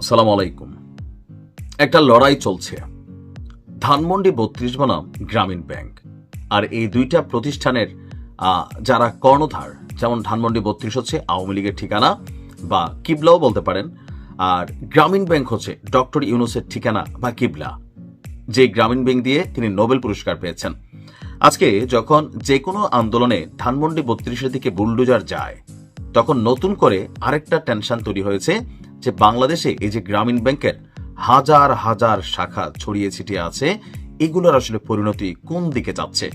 আসসালামু আলাইকুম। একটা লড়াই চলছে। ধানমন্ডি বত্রিশ বনাম গ্রামীণ ব্যাংক। আর এই দুইটা প্রতিষ্ঠানের যারা কর্ণধার, যেমন ধানমন্ডি বত্রিশ হচ্ছে আওয়ামী লীগের ঠিকানা বা কিবলাও বলতে পারেন, আর গ্রামীণ ব্যাংক হচ্ছে ডক্টর ইউনুসের ঠিকানা বা কিবলা। যে গ্রামীণ ব্যাংক দিয়ে তিনি নোবেল পুরস্কার পেয়েছেন। আজকে যখন যে কোনো আন্দোলনে ধানমন্ডি বত্রিশের দিকে বুলডোজার যায়, তখন নতুন করে আরেকটা টেনশন তৈরি হয়েছে যে বাংলাদেশে এই যে গ্রামীণ ব্যাংকের হাজার হাজার শাখা ছড়িয়ে ছিটিয়ে আছে, এগুলোর আসলে পরিণতি কোন দিকে যাচ্ছে?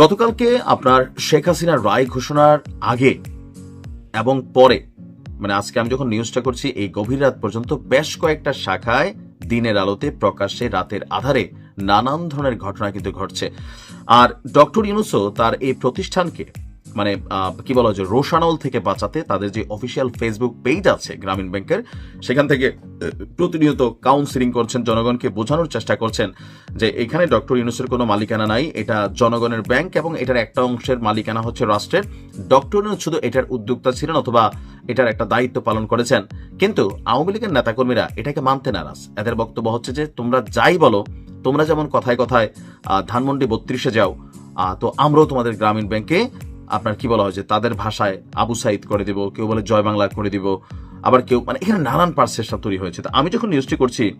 গতকালকে আপনার শেখ হাসিনার রায় ঘোষণার আগে এবং পরে মানে আজকে আমি যখন নিউজটা করছি, এই গভীর রাত পর্যন্ত বেশ কয়েকটা শাখায় দিনের আলোতে প্রকাশ্যে রাতের আধারে নানান ধরনের ঘটনা কিন্তু ঘটছে। আর ডক্টর ইউনুসও তার এই প্রতিষ্ঠানকে মানে কি বলা যে, রোশানল থেকে বাঁচাতে তাদের যে অফিসিয়াল ফেসবুক পেজ আছে গ্রামীণ ব্যাংকের, সেখান থেকে প্রতিনিয়ত কাউন্সিলিং করছেন, জনগণকে বোঝানোর চেষ্টা করছেন যে, এখানে ডক্টর ইউনুসের কোনো মালিকানা নাই, এটা জনগণের ব্যাংক এবং এটার একটা অংশের মালিকানা হচ্ছে রাষ্ট্রের। ডক্টর ইউনুস শুধু এটার উদ্যোক্তা ছিলেন অথবা এটার একটা দায়িত্ব পালন করেছেন, কিন্তু আওয়ামী লীগের নেতাকর্মীরা এটাকে মানতে নারাজ। এদের বক্তব্য হচ্ছে যে, তোমরা যাই বলো, তোমরা যেমন কথায় কথায় ধানমন্ডি বত্রিশে যাও তো আমরাও তোমাদের গ্রামীণ ব্যাংকে আপনার কি বলা হয় যে তাদের ভাষায় আবু সাইদ করে দিব কেউ বলে জয় বাংলা করে দিব আবার কেউ মানে এখানে নানান পার্সেসটা তৈরি হয়েছে। তো আমি যখন নিউজটি করছি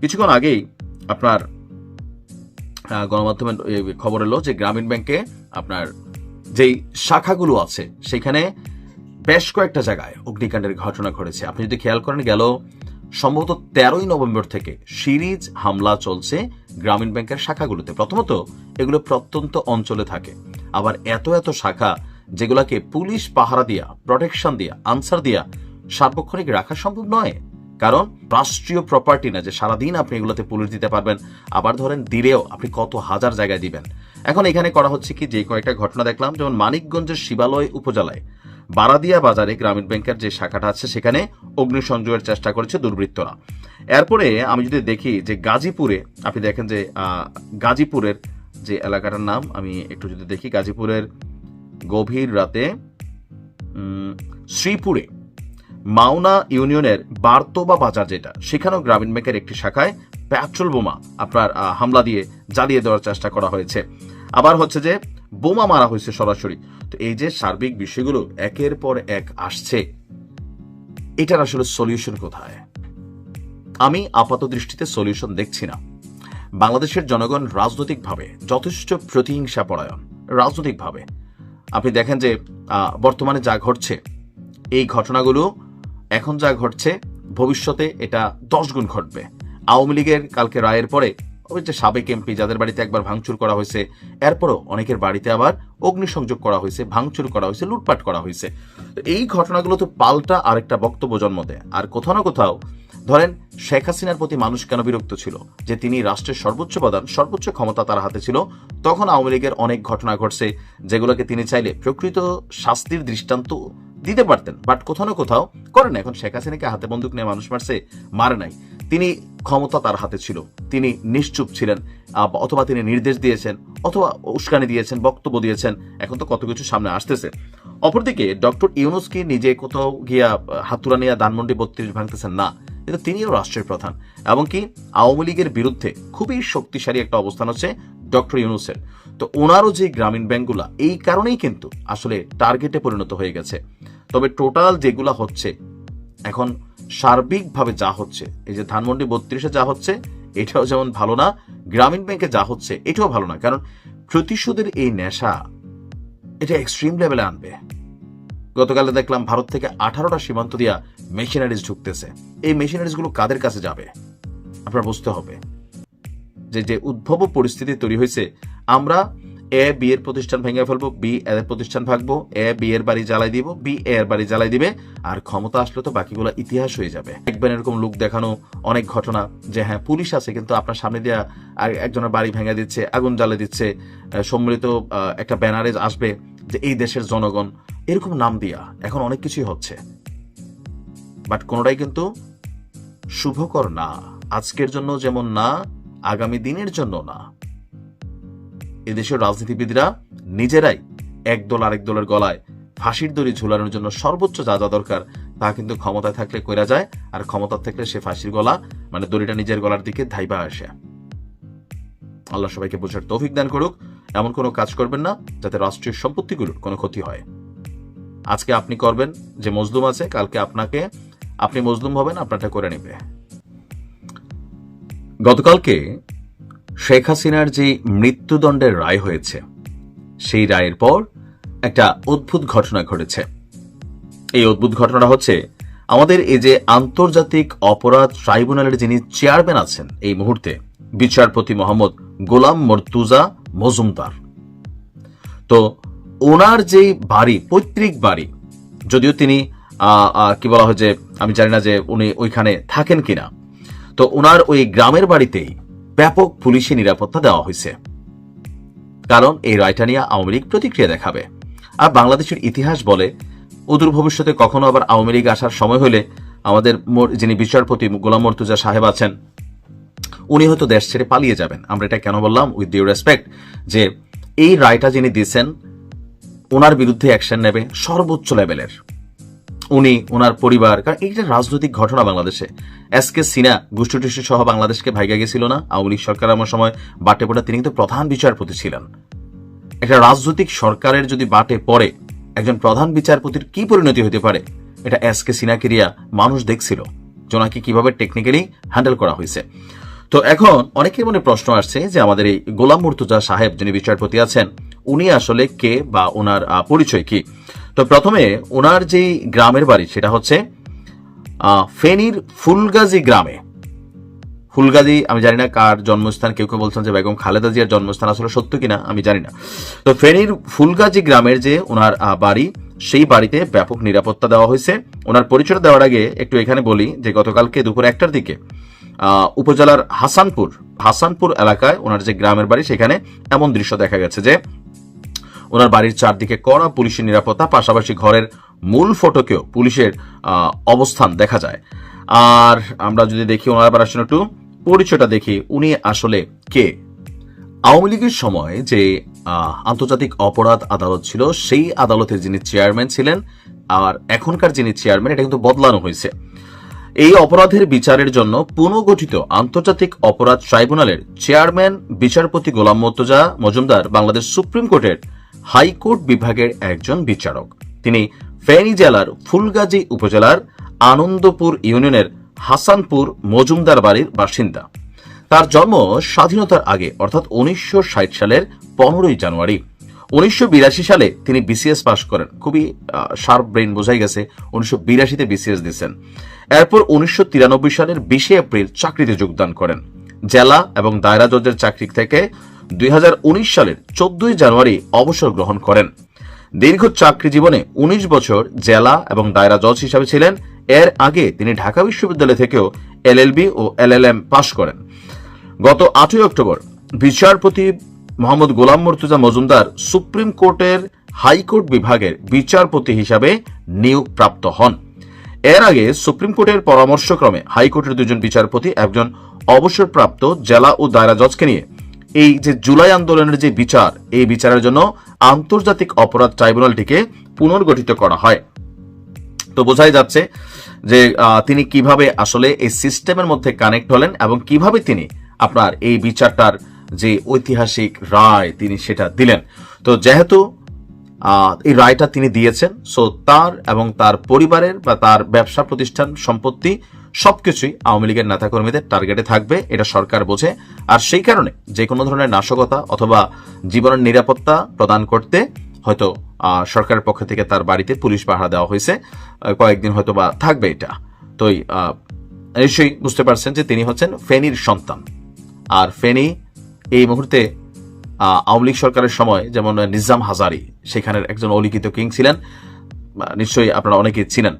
কিছুক্ষণ আগেই আপনার আহ, গণমাধ্যমে খবর এলো যে গ্রামীণ ব্যাংকে আপনার যেই শাখাগুলো আছে সেখানে বেশ কয়েকটা জায়গায় অগ্নিকাণ্ডের ঘটনা ঘটেছে। আপনি যদি খেয়াল করেন গেল সম্ভবত তেরোই নভেম্বর থেকে সিরিজ হামলা চলছে গ্রামীণ ব্যাংকের শাখাগুলোতে। প্রথমত এগুলো প্রত্যন্ত অঞ্চলে থাকে। আবার এত এত শাখা যেগুলাকে পুলিশ পাহারা দিয়া প্রোটেকশন দিয়া আনসার দিয়া সার্বক্ষণিক রাখা সম্ভব নয়। কারণ রাষ্ট্রীয় প্রপার্টি না যে সারাদিন আপনি এগুলোতে পুলিশ দিতে পারবেন, আবার ধরেন দিলেও আপনি কত হাজার জায়গায় দিবেন। এখন এখানে করা হচ্ছে কি, যে কয়েকটা ঘটনা দেখলাম, যেমন মানিকগঞ্জের শিবালয় উপজেলায় বারাদিয়া বাজারে গ্রামীণ ব্যাংকের যে শাখাটা আছে সেখানে অগ্নিসংযোগের চেষ্টা করেছে দুর্বৃত্তরা। এরপরে আমি যদি দেখি যে গাজীপুরে, আপনি দেখেন যে গাজীপুরের যে এলাকাটার নাম আমি একটু যদি দেখি, গাজীপুরের গভীর রাতে শ্রীপুরে মাওনা ইউনিয়নের বার্তোবা বাজার যেটা, সেখানেও গ্রামীণ ব্যাংকের একটি শাখায় পেট্রোল বোমা আপনার হামলা দিয়ে জ্বালিয়ে দেওয়ার চেষ্টা করা হয়েছে। আবার হচ্ছে যে বোমা মারা হয়েছে সরাসরি। তো এই যে সার্বিক বিষয়গুলো একের পর এক আসছে, এটার আসলে সলিউশন কোথায়? আমি আপাত দৃষ্টিতে সলিউশন দেখছি না। বাংলাদেশের জনগণ রাজনৈতিকভাবে যথেষ্ট প্রতিহিংসা পরায়ণ রাজনৈতিকভাবে। আপনি দেখেন যে বর্তমানে যা ঘটছে, এই ঘটনাগুলো, এখন যা ঘটছে, ভবিষ্যতে এটা দশ গুণ ঘটবে। আওয়ামী লীগের কালকে রায়ের পরে, ওই যে সাবেক এমপি যাদের বাড়িতে একবার ভাঙচুর করা হয়েছে, এরপরও অনেকের বাড়িতে আবার অগ্নিসংযোগ করা হয়েছে, ভাঙচুর করা হয়েছে, লুটপাট করা হয়েছে। এই ঘটনাগুলো তো পাল্টা আরেকটা বক্তব্য জন্ম দেয়। আর কোথাও না কোথাও ধরেন, শেখ হাসিনার প্রতি মানুষ কেন বিরক্ত ছিল? যে তিনি রাষ্ট্রের সর্বোচ্চ প্রধান, সর্বোচ্চ ক্ষমতা তার হাতে ছিল, তখন আওয়ামী লীগের অনেক ঘটনা ঘটছে, যেগুলোকে তিনি চাইলে প্রকৃত শাস্তির দৃষ্টান্ত দিতে পারতেন, বাট কোথাও না কোথাও করেন। এখন শেখ হাসিনাকে হাতে বন্দুক নিয়ে মানুষ মারছে, মারে নাই। তিনি ক্ষমতা তার হাতে ছিল, তিনি নিশ্চুপ ছিলেন অথবা তিনি নির্দেশ দিয়েছেন, অথবা উস্কানি দিয়েছেন, বক্তব্য দিয়েছেন, এখন তো কত কিছু সামনে আসতেছে। অপরদিকে, ডক্টর ইউনুস কি নিজে কোথাও গিয়া হাতুড়া নিয়ে ধানমন্ডি বত্রিশ ভাঙতেছেন না। কিন্তু তিনিও রাষ্ট্রের প্রধান। এবং আওয়ামী লীগের বিরুদ্ধে খুবই শক্তিশালী একটা অবস্থান হচ্ছে ডক্টর ইউনুসের। তো ওনারও যে গ্রামীণ ব্যাংকগুলা, এই কারণেই কিন্তু আসলে টার্গেটে পরিণত হয়ে গেছে। তবে টোটাল যেগুলা হচ্ছে, এখন সার্বিকভাবে যা হচ্ছে, এই যে ধানমন্ডি বত্রিশে যা হচ্ছে, এটাও যেমন ভালো না, গ্রামীণ ব্যাংকে যা হচ্ছে, এটাও ভালো না। কারণ প্রতিশোধের এই নেশা, এটা এক্সট্রিম লেভেলে আনবে। গতকালে দেখলাম ভারত থেকে আঠারোটা সীমান্ত দিয়া মেশিনারিজ ঢুকতেছে। এই মেশিনারিজগুলো কাদের কাছে যাবে? আপনার বুঝতে হবে। যে যে উদ্ভব পরিস্থিতি তৈরি হয়েছে, আমরা এ, বি এর প্রতিষ্ঠান ভেঙে ফেলব, বি এর প্রতিষ্ঠান ভাগবো, এ, বি এর বাড়ি জ্বালাই দিব, বি এর বাড়ি জ্বালাই দিবে, আর ক্ষমতা আসলে তো বাকিগুলো ইতিহাস হয়ে যাবে। দেখবেন এরকম লোক দেখানো অনেক ঘটনা যে হ্যাঁ পুলিশ আছে, কিন্তু আপনার সামনে দিয়ে একজনের বাড়ি ভেঙে দিচ্ছে, আগুন জ্বালে দিচ্ছে সম্মিলিত একটা ব্যানারে আসবে যে, এই দেশের জনগণ এরকম নাম দিয়া এখন অনেক কিছুই হচ্ছে। বাট কোনোটাই কিন্তু শুভকর না। আজকের জন্য যেমন না, আগামী দিনের জন্য না। এদেশের রাজনীতিবিদরা নিজেরাই একদল আরেক দলের গলায় ফাঁসির দড়ি ঝুলানোর জন্য সর্বোচ্চ যা যা দরকার তা কিন্তু ক্ষমতায় থাকলে কইরা যায়, আর ক্ষমতা থাকলে সে ফাঁসির গলা মানে দড়িটা নিজের গলার দিকে ধাইবা আসে। আল্লাহ সবাইকে বোঝার তৌফিক দান করুক। এমন কোনো কাজ করবেন না যাতে রাষ্ট্রীয় সম্পত্তিগুলোর কোনো ক্ষতি হয়। আজকে আপনি করবেন যে মজলুম আছে, কালকে আপনাকে, আপনি মজলুম হবেন, আপনারটা করে নেবে। গতকালকে শেখ হাসিনার যে মৃত্যুদণ্ডের রায় হয়েছে, সেই রায়ের পর একটা অদ্ভুত ঘটনা ঘটেছে। এই অদ্ভুত ঘটনাটা হচ্ছে, আমাদের এই যে আন্তর্জাতিক অপরাধ ট্রাইব্যুনালের যিনি চেয়ারম্যান আছেন এই মুহূর্তে, বিচারপতি মোহাম্মদ গোলাম মর্তুজা মজুমদার। তো ওনার যে বাড়ি, পৈতৃক বাড়ি, যদিও তিনি কি বলা হয় যে, আমি জানি না যে উনি ওইখানে থাকেন কিনা, তো ওনার ওই গ্রামের বাড়িতেই ব্যাপক পুলিশি নিরাপত্তা দেওয়া হয়েছে। কারণ এই রায়টা নিয়ে আওয়ামী লীগ প্রতিক্রিয়া দেখাবে। আর বাংলাদেশের ইতিহাস বলে, অদূর ভবিষ্যতে কখনো আবার আওয়ামী লীগ আসার সময় হলে আমাদের যিনি বিচারপতি গোলাম মর্তুজা সাহেব আছেন, উনি হয়তো দেশ ছেড়ে পালিয়ে যাবেন। আমরা এটা কেন বললাম? উইথ ডিউ রেসপেক্ট যে এই রায়টা যিনি দিয়েছেন ওনার বিরুদ্ধে অ্যাকশন নেবে সর্বোচ্চ লেভেলের উনি, ওনার পরিবার, কারণ এইটা রাজনৈতিক ঘটনা বাংলাদেশে এস কে সিনা গোষ্ঠী সহ বাংলাদেশকে ভাইগা গেছিল না। আওয়ামী লীগ সরকার আমার সময় বাটে পড়ে, তিনি কিন্তু প্রধান বিচারপতি ছিলেন। একটা রাজনৈতিক সরকারের যদি বাটে পড়ে, একজন প্রধান বিচারপতির কি পরিণতি হতে পারে? এটা এস কে সিনাকেরিয়া মানুষ দেখছিল জোনাকে কীভাবে টেকনিক্যালি হ্যান্ডেল করা হয়েছে। তো এখন অনেকের মনে প্রশ্ন আসছে যে আমাদের এই গোলাম মুর্তুজা সাহেব, যিনি বিচারপতি আছেন উনি আসলে কে বা ওনার পরিচয় কি? তো প্রথমে ওনার যে গ্রামের বাড়ি, সেটা হচ্ছে ফেনীর ফুলগাজী গ্রামে। ফুলগাজী, আমি জানি না কার জন্মস্থান, কেউ কেউ বলছেন যে বেগম খালেদা জিয়ার জন্মস্থান আসলে সত্য কিনা, আমি জানি না। তো ফেনীর ফুলগাজী গ্রামের যে ওনার বাড়ি, সেই বাড়িতে ব্যাপক নিরাপত্তা দেওয়া হয়েছে। ওনার পরিচয় দেওয়ার আগে একটু এখানে বলি যে গতকালকে দুপুর একটার দিকে উপজেলার হাসানপুর হাসানপুর এলাকায় ওনার যে গ্রামের বাড়ি, সেখানে এমন দৃশ্য দেখা গেছে যে ওনার বাড়ির চারদিকে কড়া পুলিশের নিরাপত্তা, পাশাপাশি ঘরের মূল ফটকেও পুলিশের অবস্থান দেখা যায়। আর আমরা যদি দেখি ওনার আবার আসলে একটু, পরিচয়টা দেখি, উনি আসলে কে? আওয়ামী লীগের সময় যে আন্তর্জাতিক অপরাধ আদালত ছিল, সেই আদালতের যিনি চেয়ারম্যান ছিলেন, আর এখনকার যিনি চেয়ারম্যান, এটা কিন্তু বদলানো হয়েছে। এই অপরাধের বিচারের জন্য পুনর্গঠিত আন্তর্জাতিক অপরাধ ট্রাইব্যুনালের চেয়ারম্যান, বিচারপতি গোলাম মর্তজা মজুমদার বাংলাদেশ সুপ্রিম কোর্টের হাইকোর্ট বিভাগের একজন বিচারক। তিনি ফেনী জেলার ফুলগাজী উপজেলার আনন্দপুর ইউনিয়নের হাসানপুর মজুমদার বাড়ির বাসিন্দা। তার জন্ম স্বাধীনতার আগে, অর্থাৎ উনিশশো সালের পনেরোই জানুয়ারি। উনিশশো বিরাশি সালে তিনি বিসিএস পাশ করেন। খুবই শার্প ব্রেন বোঝাই গেছে। উনিশশো বিরাশিতে বিসিএস দিয়েছেন এরপর উনিশশো তিরানব্বই সালের বিশে এপ্রিল চাকরিতে যোগদান করেন। জেলা এবং দায়রা জজের চাকরি থেকে দুই হাজার উনিশ সালের চোদ্দই জানুয়ারি অবসর গ্রহণ করেন। দীর্ঘ চাকরি জীবনে ১৯ বছর জেলা এবং দায়রা জজ হিসাবে ছিলেন। এর আগে তিনি ঢাকা বিশ্ববিদ্যালয় থেকেও এলএলবি ও এলএলএম পাশ করেন। গত আটই অক্টোবর বিচারপতি মোহাম্মদ গোলাম মর্তুজা মজুমদার সুপ্রিম কোর্টের হাইকোর্ট বিভাগের বিচারপতি হিসাবে নিয়োগ প্রাপ্ত হন। এর আগে সুপ্রিম কোর্টের পরামর্শক্রমে হাইকোর্টের দুজন বিচারপতি একজন অবসরপ্রাপ্ত জেলা ও দায়রা জজকে নিয়ে এই যে জুলাই আন্দোলনের যে বিচার, এই বিচারের জন্য আন্তর্জাতিক অপরাধ ট্রাইব্যুনালটিকে পুনর্গঠিত করা হয়। তো বোঝাই যাচ্ছে যে তিনি কীভাবে আসলে এই সিস্টেমের মধ্যে কানেক্ট হলেন এবং কীভাবে তিনি আপনার এই বিচারটার যে ঐতিহাসিক রায় তিনি সেটা দিলেন। তো যেহেতু এই রায়টা তিনি দিয়েছেন, সো তার এবং তার পরিবারের বা তার ব্যবসা প্রতিষ্ঠান সম্পত্তি সবকিছুই আওয়ামী লীগের নেতাকর্মীদের টার্গেটে থাকবে, এটা সরকার বোঝে। আর সেই কারণে যে কোনো ধরনের নাশকতা অথবা জীবনের নিরাপত্তা প্রদান করতে হয়তো সরকারের পক্ষ থেকে তার বাড়িতে পুলিশ পাহারা দেওয়া হয়েছে। কয়েকদিন হয়তো বা থাকবে এটা। তো নিশ্চয়ই বুঝতে পারছেন যে তিনি হচ্ছেন ফেনীর সন্তান। আর ফেনী এই মুহূর্তে আওয়ামী লীগ সরকারের সময় যেমন নিজাম হাজারি, সেখানের একজন অলিখিত কিং ছিলেন। নিশ্চয়ই আপনারা অনেকেই ছিলেন